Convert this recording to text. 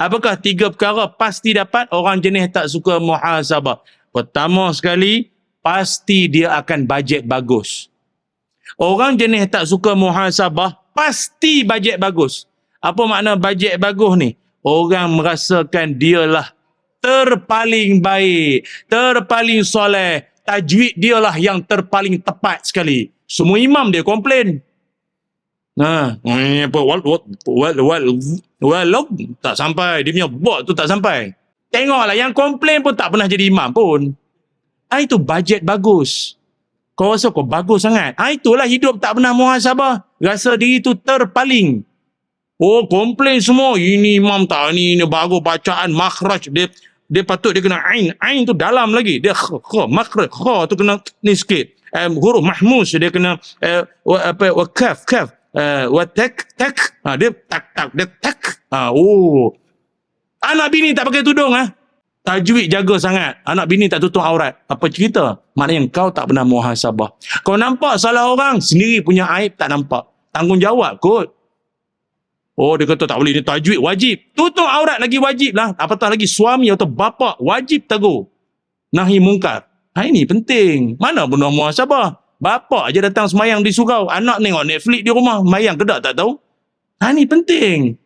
Apakah tiga perkara pasti dapat orang jenis tak suka muhasabah? Pertama sekali, pasti dia akan bajet bagus. Orang jenis tak suka muhasabah, pasti bajet bagus. Apa makna bajet bagus ni? Orang merasakan dialah terpaling baik, terpaling soleh. Tajwid dialah yang terpaling tepat sekali. Semua imam dia komplain. Eh, apa wal wal wal wal wal tak sampai dia punya bot tu tak sampai. Tengoklah yang komplain pun tak pernah jadi imam pun. Ah itu bajet bagus. Kau rasa kau bagus sangat. Ah itulah hidup tak pernah muhasabah. Rasa diri tu terpaling. Oh komplain semua. Ini imam tak ni ni bagus bacaan makhraj dia dia patut dia kena ain. Ain tu dalam lagi. Dia kh, kh makhraj kh tu kena ni sikit. Um, huruf mahmus dia kena uh, wa, apa wa kaf kaf uh, wa tak tak ha, dia tak tak dia tak ha, oh anak bini tak pakai tudung ah ha? tajwid jaga sangat anak bini tak tutup aurat apa cerita maknanya kau tak pernah muhasabah kau nampak salah orang sendiri punya aib tak nampak tanggungjawab kot Oh dia kata tak boleh ni tajwid wajib. Tutup aurat lagi wajib lah. Apatah lagi suami atau bapa wajib tegur. Nahi mungkar. Ha ini penting. Mana orang muhasabah. Bapa aja datang semayang di surau. Anak tengok Netflix di rumah. Mayang kedak tak tahu. Ha ini penting.